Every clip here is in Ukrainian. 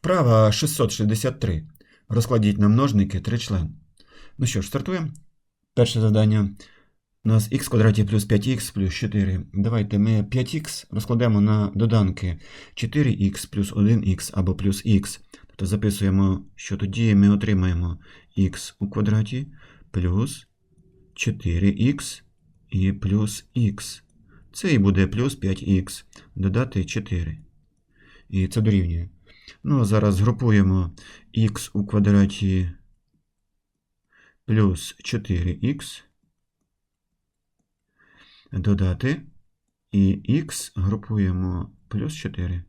Вправа 663. Розкладіть на множники тричлен. Ну що ж, стартуємо. Перше завдання. У нас х квадраті плюс 5х плюс 4. Давайте ми 5х розкладемо на доданки 4х плюс 1х або плюс х. Тобто записуємо, що тоді ми отримаємо х у квадраті плюс 4х і плюс х. Це і буде плюс 5х. Додати 4. І це дорівнює. Ну, а зараз згрупуємо х у квадраті плюс 4х. Додати. І х групуємо плюс 4.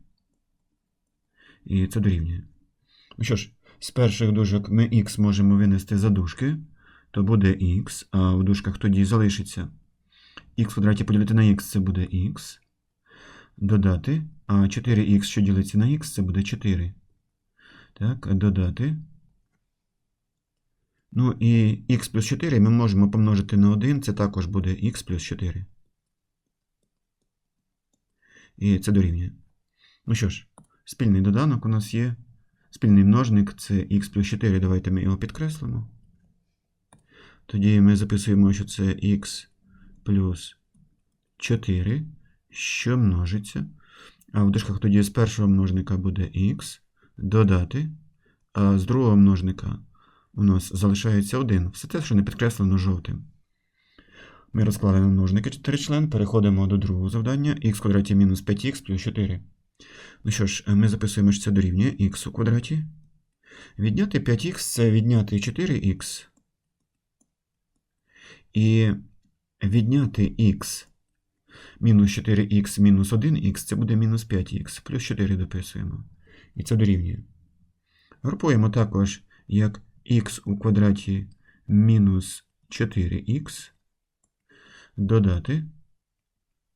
І це дорівнює. Ну що ж, з перших дужок ми х можемо винести за дужки, то буде х, а в дужках тоді залишиться х квадраті поділити на х це буде х. Додати. А 4х, що ділиться на х, це буде 4. Так, додати. Ну і х плюс 4 ми можемо помножити на 1, це також буде х плюс 4. І це дорівнює. Ну що ж, спільний доданок у нас є. Спільний множник це х плюс 4. Давайте ми його підкреслимо. Тоді ми записуємо, що це х плюс 4, що множиться. А в дужках тоді з першого множника буде х, додати, а з другого множника у нас залишається 1. Все те, що не підкреслено жовтим. Ми розклали на множники 4 член, переходимо до другого завдання х квадраті мінус 5х плюс 4. Ну що ж, ми записуємо, що це дорівнює х у квадраті. Відняти 5х це відняти 4х. І відняти х мінус 4х мінус 1х це буде мінус 5х, плюс 4 дописуємо. І це дорівнює. Групуємо також як х у квадраті мінус 4х. Додати.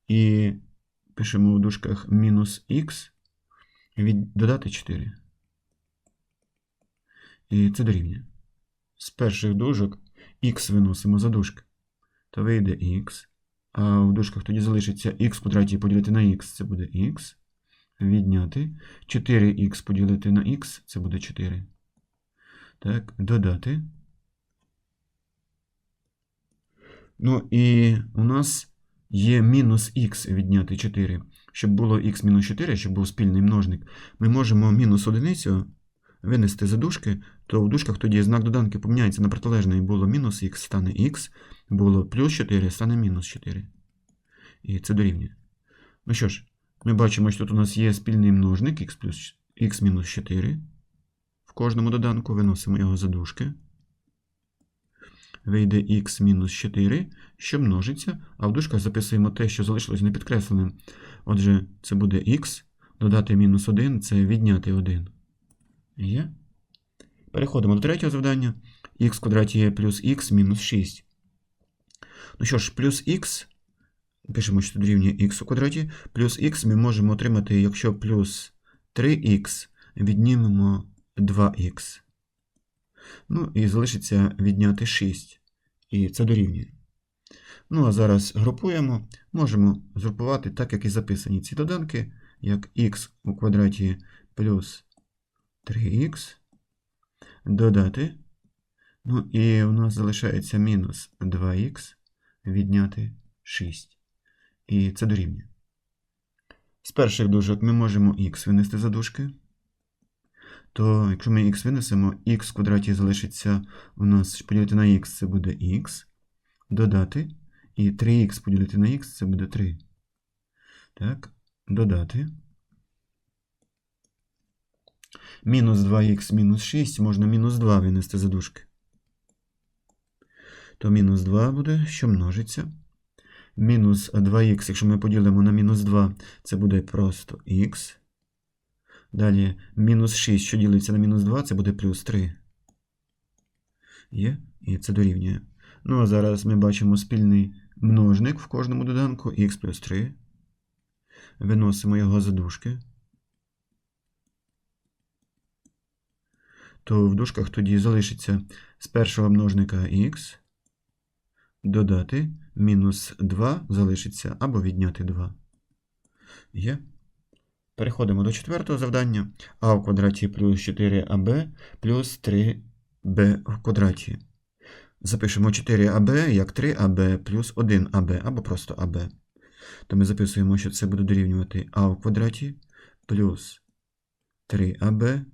І пишемо в дужках мінус х, додати 4. І це дорівнює. З перших дужок х виносимо за дужки. То вийде х. В дужках тоді залишиться х квадраті поділити на х, це буде х. Відняти. 4х поділити на х, це буде 4. Так, додати. Ну і у нас є мінус х відняти 4. Щоб було х мінус 4, щоб був спільний множник, ми можемо мінус одиницю винести за дужки, то в дужках тоді знак доданки поміняється на протилежний. Було мінус х, стане х, було плюс 4, стане мінус 4. І це дорівнює. Ну що ж, ми бачимо, що тут у нас є спільний множник х плюс х мінус 4. В кожному доданку виносимо його за дужки. Вийде х мінус 4, що множиться, а в дужках записуємо те, що залишилось непідкресленим. Отже, це буде х, додати мінус 1 це відняти 1. Є. Переходимо до третього завдання. х квадраті є плюс х мінус 6. Ну що ж, плюс х, пишемо, що тут дорівнює х у квадраті, плюс х ми можемо отримати, якщо плюс 3х віднімемо 2х. Ну, і залишиться відняти 6. І це дорівнює. Ну, а зараз групуємо. Можемо згрупувати так, як і записані ці доданки, як х у квадраті плюс 3х. Додати. Ну, і у нас залишається мінус 2х відняти 6. І це дорівнює. З перших дужок ми можемо х винести за дужки. То якщо ми х винесемо, х в квадраті залишиться у нас поділити на х це буде х. Додати. І 3х поділити на х це буде 3. Так, додати. Мінус 2х мінус 6 можна мінус 2 винести за дужки. То мінус 2 буде, що множиться. Мінус 2х, якщо ми поділимо на мінус 2, це буде просто х. Далі мінус 6, що ділиться на мінус 2, це буде плюс 3. Є? І це дорівнює. Ну, а зараз ми бачимо спільний множник в кожному доданку х плюс 3. Виносимо його за дужки. То в дужках тоді залишиться з першого множника х. Додати мінус 2 залишиться або відняти 2. Є. Переходимо до четвертого завдання. а в квадраті плюс 4аб плюс 3b в квадраті. Запишемо 4аб як 3аб плюс 1аб або просто аб. То ми записуємо, що це буде дорівнювати а в квадраті плюс 3аб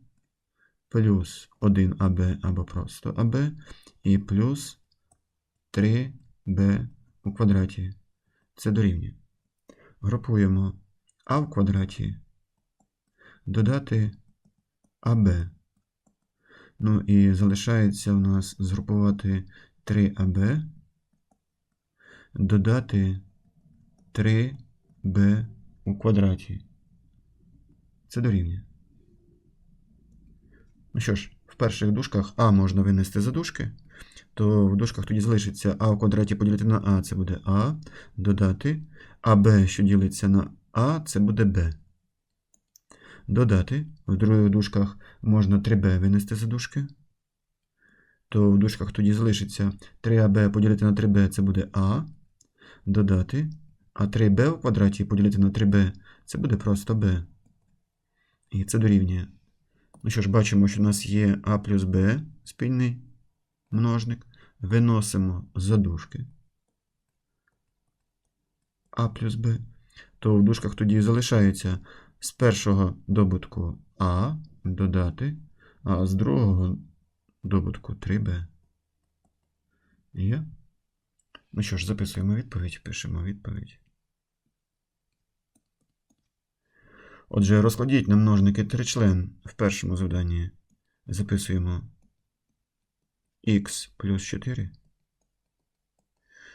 плюс 1аб або просто аб і плюс 3b у квадраті. Це дорівнює. Групуємо а в квадраті додати АБ. Ну і залишається у нас згрупувати 3АБ, додати 3Б у квадраті. Це дорівнює. Ну що ж, в перших дужках А можна винести за дужки, то в дужках тоді залишиться А в квадраті поділити на А, це буде А, додати АБ, що ділиться на А, це буде Б. Додати. В других дужках можна 3b винести за дужки. То в дужках тоді залишиться 3аб поділити на 3b це буде А. Додати. А 3b в квадраті поділити на 3b це буде просто b. І це дорівнює. Ну що ж, бачимо, що у нас є А плюс Б спільний множник. Виносимо за дужки. А плюс Б. То в дужках тоді залишається з першого добутку А додати, а з другого добутку 3b. Є? Ну що ж, записуємо відповідь, пишемо відповідь. Отже, розкладіть на множники тричлен в першому завданні. Записуємо х плюс 4,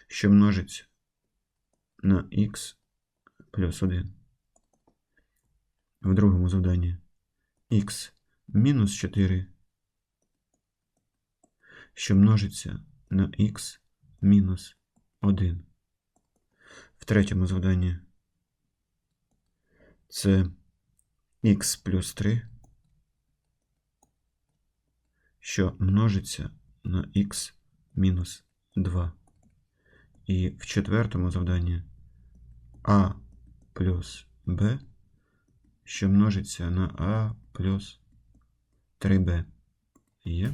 що множиться на х плюс 1 в другому завданні х мінус 4, що множиться на х мінус 1. В третьому завданні це х плюс 3, що множиться на х мінус 2. І в четвертому завданні а плюс b що множиться на А плюс 3b. Є.